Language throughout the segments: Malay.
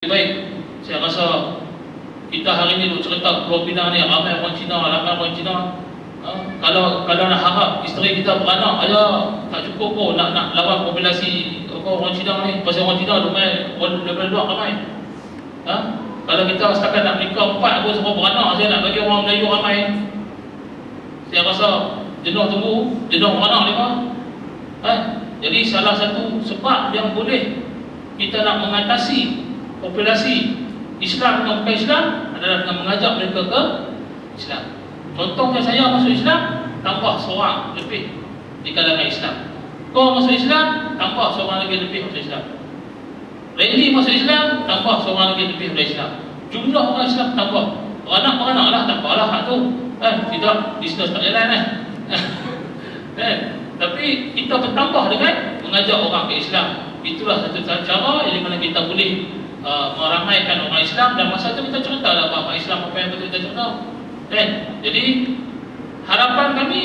Baik, saya rasa kita hari ini duk cerita Pulau Pinang ni ramai orang Cina, ramai orang Cina. Ha? Kalau kalau nak harap isteri kita beranak, ayah tak cukup pun nak nak lawan populasi orang Cina ni. Pasal orang Cina ramai orang daripada luar ramai. Ha? Kalau kita setakat nak nikah empat pun semua beranak, saya nak bagi orang Melayu ramai. Saya rasa jenuh tunggu, jenuh beranak pak. Ha? Jadi salah satu sebab yang boleh kita nak mengatasi populasi Islam dengan bukan Islam adalah dengan mengajak mereka ke Islam. Contohnya saya masuk Islam, tambah seorang lebih di kalangan Islam. Kau masuk Islam, tambah seorang lagi lebih masuk Islam. Randy masuk Islam, tambah seorang lagi lebih masuk Islam. Jumlah orang Islam tambah. Beranak-beranak lah, tak apalah hak tu. Eh, tidak, bisnes tak jalan eh. eh. Tapi kita bertambah dengan mengajak orang ke Islam. Itulah satu cara yang mana kita boleh uh, meramaikan orang Islam dan masa itu kita cerita lah apa Islam apa yang betul kita cerita. Eh, jadi harapan kami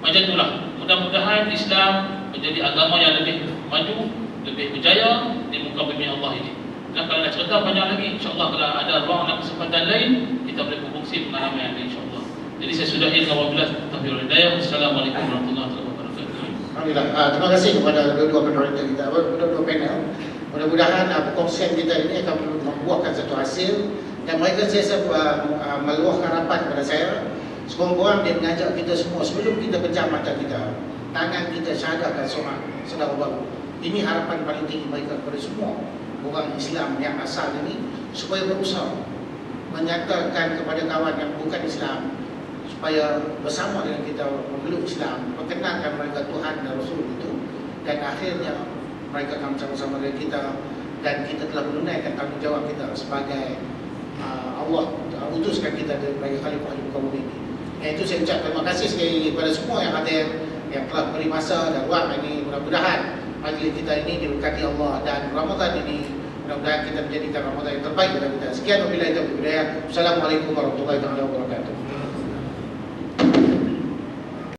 macam itulah. Mudah-mudahan Islam menjadi agama yang lebih maju, lebih berjaya di muka bumi Allah ini. Dan kalau nak cerita banyak lagi, insyaAllah kalau ada ruang dan kesempatan lain, kita boleh berfungsi pengalaman yang lain insyaAllah. Jadi saya sudah dengan wabilah taufiq hidayah. Assalamualaikum warahmatullahi wabarakatuh. Alhamdulillah. Uh, terima kasih kepada dua-dua moderator kita, dua-dua panel. Mudah-mudahan uh, perkongsian kita ini akan membuahkan satu hasil. Dan mereka saya uh, uh, meluah harapan kepada saya. Sekurang-kurang dia mengajak kita semua sebelum kita pejam mata kita tangan kita syahadatkan seorang saudara baru. Ini harapan paling tinggi mereka kepada semua orang Islam yang asal ini supaya berusaha menyatakan kepada kawan yang bukan Islam supaya bersama dengan kita memeluk Islam perkenalkan mereka Tuhan dan Rasul itu. Dan akhirnya mereka akan bersama-sama dengan kita dan kita telah menunaikan tanggungjawab kita sebagai uh, Allah utuskan kita sebagai khalifah di muka bumi ini. Yang itu saya ucap terima kasih sekali kepada semua yang hadir yang telah beri masa dan ruang ini mudah-mudahan majlis kita ini diberkati Allah dan Ramadan ini mudah-mudahan kita menjadikan Ramadan yang terbaik kepada kita. Sekian wabillahi taufiq. Assalamualaikum warahmatullahi wabarakatuh.